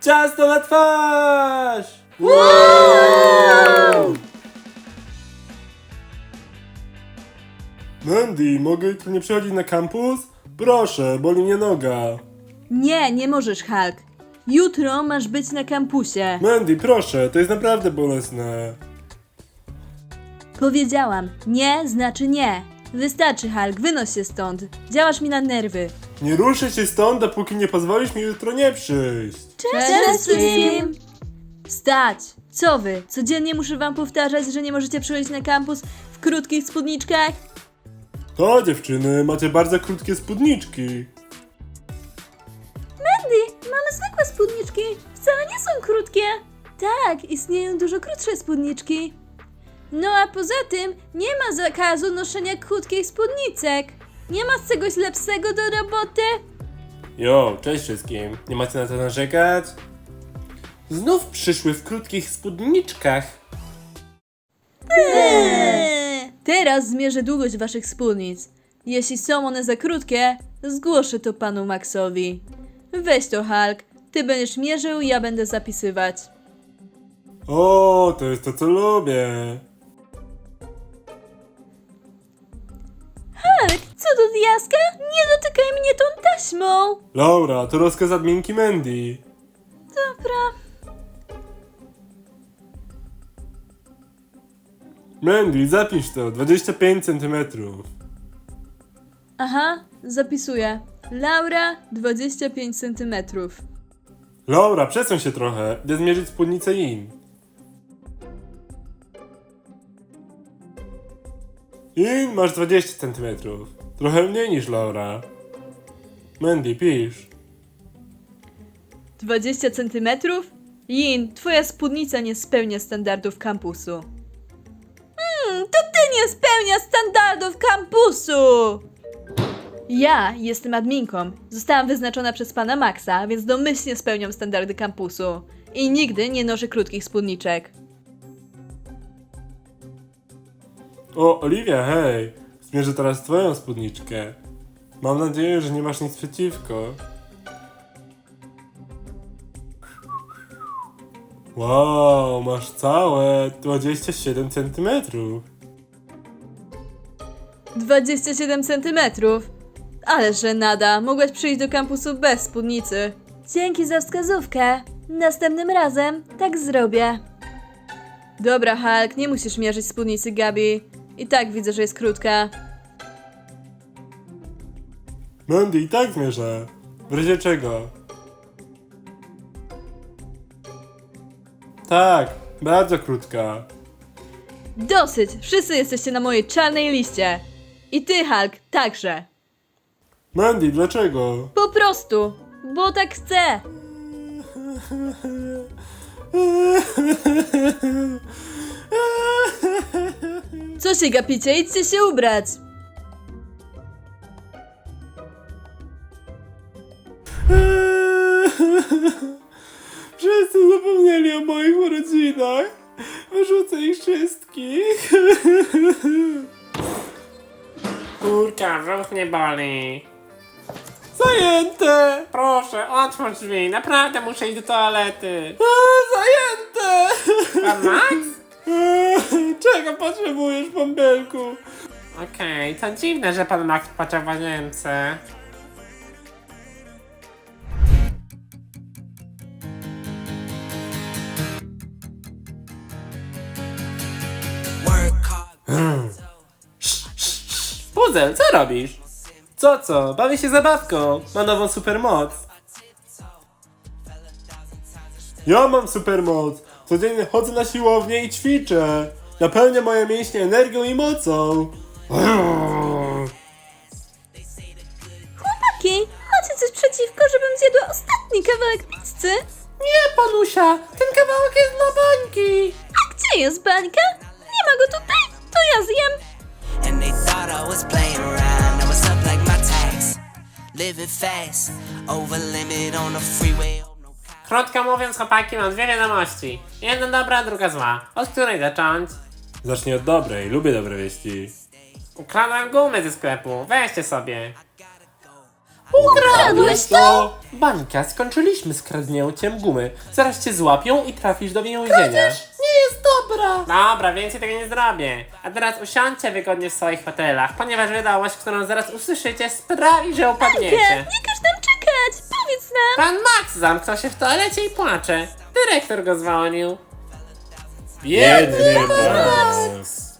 Ciasto na twarz! Mandy, mogę jutro nie przychodzić na kampus? Proszę, boli mnie noga. Nie, nie możesz, Hulk. Jutro masz być na kampusie. Mandy, proszę, to jest naprawdę bolesne. Powiedziałam, nie znaczy nie. Wystarczy, Hulk, wynoś się stąd. Działasz mi na nerwy. Nie ruszę się stąd, dopóki nie pozwolisz mi jutro nie przyjść. Cześć wszystkim! Wstać! Co wy? Codziennie muszę wam powtarzać, że nie możecie przychodzić na kampus w krótkich spódniczkach? To dziewczyny, macie bardzo krótkie spódniczki. Mandy, mamy zwykłe spódniczki. Wcale nie są krótkie. Tak, istnieją dużo krótsze spódniczki. No a poza tym nie ma zakazu noszenia krótkich spódnicek. Nie ma czegoś lepszego do roboty? Jo, cześć wszystkim. Nie macie na to narzekać? Znów przyszły w krótkich spódniczkach. Eee. Teraz zmierzę długość waszych spódnic. Jeśli są one za krótkie, zgłoszę to panu Maxowi. Weź to, Hulk. Ty będziesz mierzył, ja będę zapisywać. O, to jest to, co lubię. Diaska? Nie dotykaj mnie tą taśmą! Laura, to rozkaz adminki Mandy. Dobra. Mandy, zapisz to, 25 cm. Aha, zapisuję. Laura, 25 cm. Laura, przesuń się trochę, idę zmierzyć spódnicę In. In, masz 20 cm. Trochę mniej niż Laura. Mandy, pisz. 20 cm? Yin, twoja spódnica nie spełnia standardów kampusu. Hmm, to ty nie spełniasz standardów kampusu! Ja jestem adminką. Zostałam wyznaczona przez pana Maxa, więc domyślnie spełniam standardy kampusu. I nigdy nie noszę krótkich spódniczek. O, Oliwia, hej! Zmierzę teraz twoją spódniczkę. Mam nadzieję, że nie masz nic przeciwko. Wow, masz całe 27 cm. 27 cm. Ale żenada, mogłaś przyjść do kampusu bez spódnicy. Dzięki za wskazówkę. Następnym razem tak zrobię. Dobra, Hulk, nie musisz mierzyć spódnicy Gabi. I tak widzę, że jest krótka. Mandy i tak zmierzę. W razie czego? Tak, bardzo krótka. Dosyć! Wszyscy jesteście na mojej czarnej liście. I ty, Hulk, także. Mandy, dlaczego? Po prostu, bo tak chcę. Co się gapicie? Idźcie się ubrać. Wszyscy zapomnieli o moich urodzinach. Wyrzucę ich wszystkich. Kurka, brzuch mnie boli. Zajęte! Proszę, otwórz drzwi, naprawdę muszę iść do toalety. A, Zajęte! Pan Max? Czego potrzebujesz, bąbelku? Okej, to dziwne, że pan Max płacze w łazience. Puzel, co robisz? Co, co? Bawię się zabawką. Ma nową supermoc. Ja mam supermoc. Codziennie chodzę na siłownię i ćwiczę. Napełniam moje mięśnie energią i mocą. Chłopaki, macie coś przeciwko, żebym zjadła ostatni kawałek pizzy? Nie, panusia, ten kawałek jest dla bańki. A gdzie jest bańka? Nie ma go tutaj, to ja zjem. And they thought I was playing around. Now it's up like my tax. Living fast, over limit on the freeway. No Krótko mówiąc, chłopaki, mam dwie wiadomości. Jedna dobra, druga zła. Od której zacząć? Zacznij od dobrej, lubię dobre wieści. Ukradłem gumy ze sklepu, weźcie sobie. Ukradłeś to? Bańka, skończyliśmy z kradnięciem gumy. Zaraz cię złapią i trafisz do więzienia. Nie jest dobra. Dobra, więcej tego nie zrobię. A teraz usiądźcie wygodnie w swoich hotelach, ponieważ wiadomość, którą zaraz usłyszycie, sprawi, że upadniecie. Nie każ nam czekać! Powiedz nam! Pan Max zamknął się w toalecie i płacze. Dyrektor go zwolnił. Biedny Max.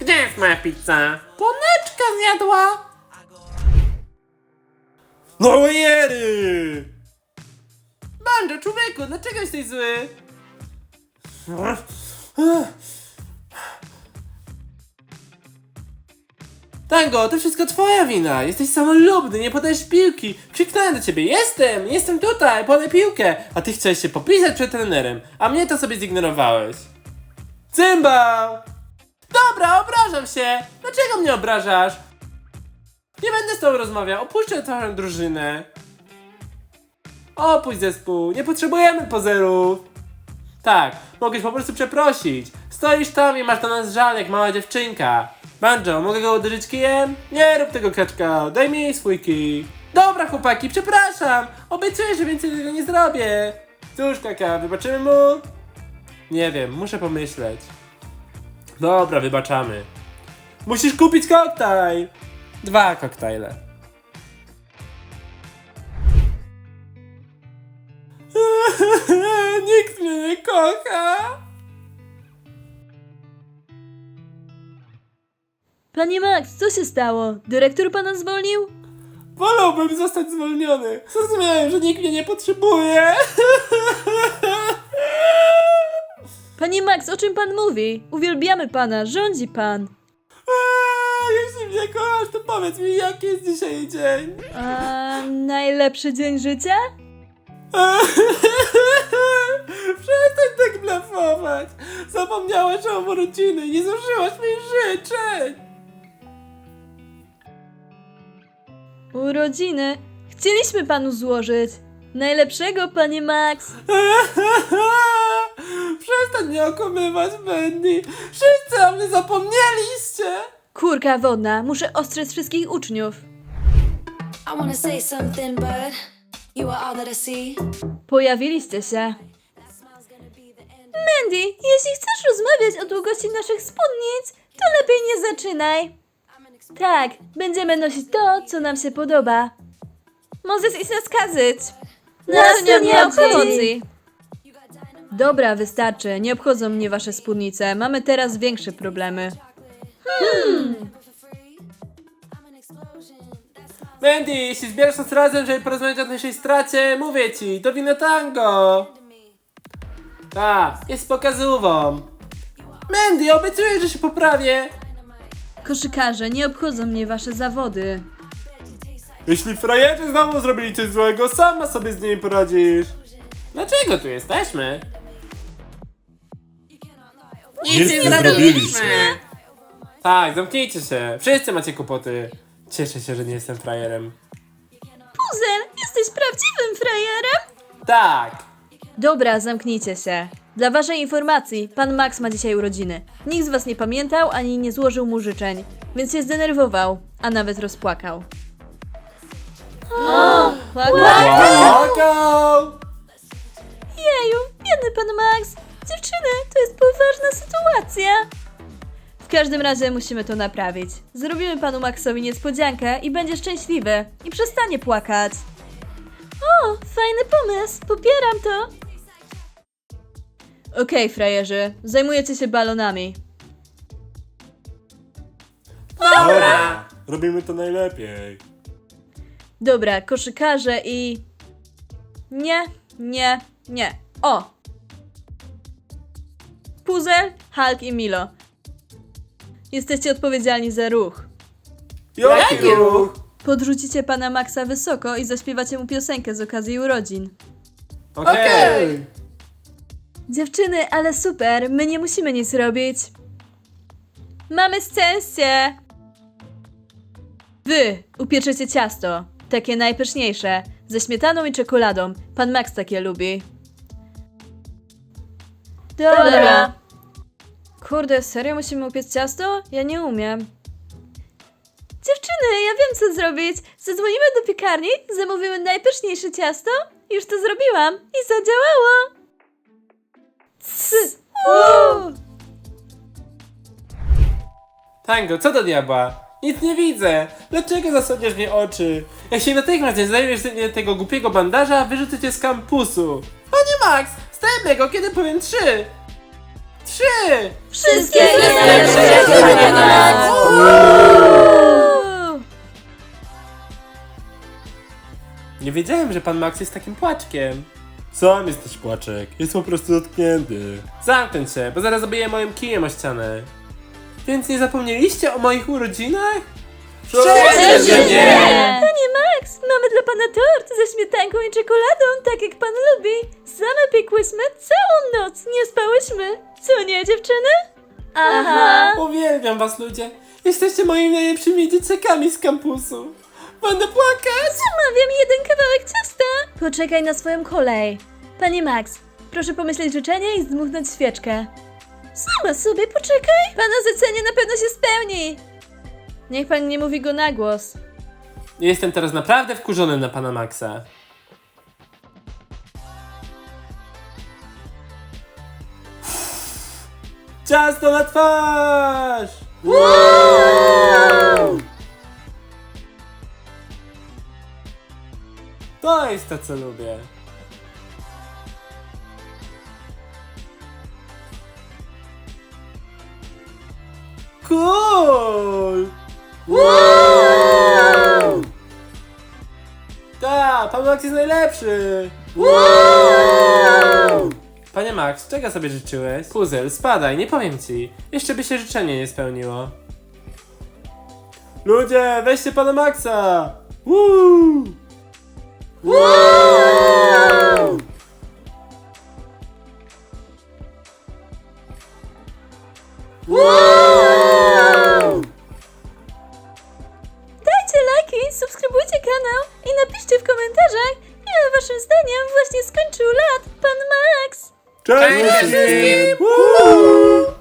Gdzie jest moja pizza? Płoneczka zjadła. No jery! Banjo, człowieku, dlaczego jesteś zły? Tango, to wszystko twoja wina. Jesteś samolubny, nie podajesz piłki. Krzyknąłem do ciebie, jestem, jestem tutaj, podaj piłkę. A ty chciałeś się popisać przed trenerem, a mnie to sobie zignorowałeś. Cymbał! Dobra, obrażam się. Dlaczego mnie obrażasz? Nie będę z tobą rozmawiał, opuszczę twoją drużynę. Opuść zespół, nie potrzebujemy pozerów. Tak, mogłeś po prostu przeprosić. Stoisz tam i masz do nas żal jak mała dziewczynka. Banjo, mogę go uderzyć kijem? Nie rób tego kaczka, daj mi swój kij. Dobra chłopaki, przepraszam. Obiecuję, że więcej tego nie zrobię. Cóż kaka, wybaczymy mu? Nie wiem, muszę pomyśleć. Dobra, wybaczamy. Musisz kupić koktajl. Dwa koktajle. Nikt mnie nie kocha. Panie Max, co się stało? Dyrektor pana zwolnił? Wolałbym zostać zwolniony. Zrozumiałem, że nikt mnie nie potrzebuje. Panie Max, o czym pan mówi? Uwielbiamy pana, rządzi pan. Eee, Jeśli mnie kochasz, to powiedz mi, jaki jest dzisiaj dzień. A najlepszy dzień życia? Przestań tak blafować. Zapomniałeś o urodziny nie zużyłaś mi życzeń. Urodziny. Chcieliśmy panu złożyć. Najlepszego, panie Max. Przestań mnie okłamywać, Bendy. Wszyscy o mnie zapomnieliście. Kurka wodna, muszę ostrzec wszystkich uczniów. I wanna say something, but you are all that I see. Pojawiliście się. Mandy, jeśli chcesz rozmawiać o długości naszych spódnic, to lepiej nie zaczynaj. Tak, będziemy nosić to, co nam się podoba. Możesz iść na skazyć. Nas to nie obchodzi. Dobra, wystarczy. Nie obchodzą mnie wasze spódnice. Mamy teraz większe problemy. Mandy, jeśli zbierasz nas razem, żeby porozmawiać o naszej stracie, mówię ci, to wino tango. Tak, jest pokazówą. Mandy, obiecuję, że się poprawię. Koszykarze, nie obchodzą mnie wasze zawody. Jeśli frajerzy znowu zrobili coś złego, sama sobie z nimi poradzisz. Dlaczego tu jesteśmy? Nic nie zrobiliśmy. Tak, zamknijcie się. Wszyscy macie kłopoty. Cieszę się, że nie jestem frajerem. Puzel, jesteś prawdziwym frajerem? Tak. Dobra, zamknijcie się. Dla waszej informacji, pan Max ma dzisiaj urodziny. Nikt z was nie pamiętał ani nie złożył mu życzeń, więc się zdenerwował, a nawet rozpłakał. Płakał! Jeju, biedny pan Max! Dziewczyny, to jest poważna sytuacja! W każdym razie musimy to naprawić. Zrobimy panu Maxowi niespodziankę i będzie szczęśliwy. I przestanie płakać. O, fajny pomysł, popieram to! Okej, frajerzy, zajmujecie się balonami. Dobra. Robimy to najlepiej. Dobra, koszykarze i... Nie, nie, nie. O! Puzel, Hulk i Milo. Jesteście odpowiedzialni za ruch. Jaki ruch? Podrzucicie pana Maxa wysoko i zaśpiewacie mu piosenkę z okazji urodzin. Okej. Dziewczyny, ale super, my nie musimy nic robić. Mamy szczęście! Wy upieczecie ciasto, takie najpyszniejsze, ze śmietaną i czekoladą. Pan Max takie lubi. Dobra. Kurde, serio musimy upiec ciasto? Ja nie umiem. Dziewczyny, ja wiem co zrobić. Zadzwonimy do piekarni, zamówimy najpyszniejsze ciasto. Już to zrobiłam i zadziałało. Uuu. Tango, co do diabła? Nic nie widzę! Dlaczego zasłaniasz mnie oczy? Jak się natychmiast nie zajmiesz mnie tego głupiego bandaża, wyrzucę cię z kampusu! Panie Max! Zdejmę go, kiedy powiem trzy! Trzy! Wszystkiego najlepszego! Uuu. Nie wiedziałem, że pan Max jest takim płaczkiem. Sam jesteś płaczek, jest po prostu dotknięty. Zamknę się, bo zaraz zabiję moim kijem o ścianę. Więc nie zapomnieliście o moich urodzinach? Przecież nie! Mamy dla pana tort ze śmietanką i czekoladą, tak jak pan lubi. Same piekłyśmy całą noc, nie spałyśmy. Co nie, dziewczyny? Aha. Uwielbiam was ludzie. Jesteście moimi najlepszymi dzieciakami z kampusu. Będę płakać! Zamawiam jeden kawałek ciasta. Poczekaj na swoją kolej. Panie Max, proszę pomyśleć życzenie i zdmuchnąć świeczkę. Sama sobie poczekaj. Pana zlecenie na pewno się spełni. Niech pan nie mówi go na głos. Jestem teraz naprawdę wkurzony na pana Maxa. Ciasto na twarz! To jest to, co lubię. Cool! Max jest najlepszy! Panie Max, czego sobie życzyłeś? Puzel, spadaj, nie powiem ci. Jeszcze by się życzenie nie spełniło. Ludzie, weźcie pana Maxa! Woo! Dajcie zdaniem właśnie skończył lat pan Max. Cześć Cześć wszystkim! Woo!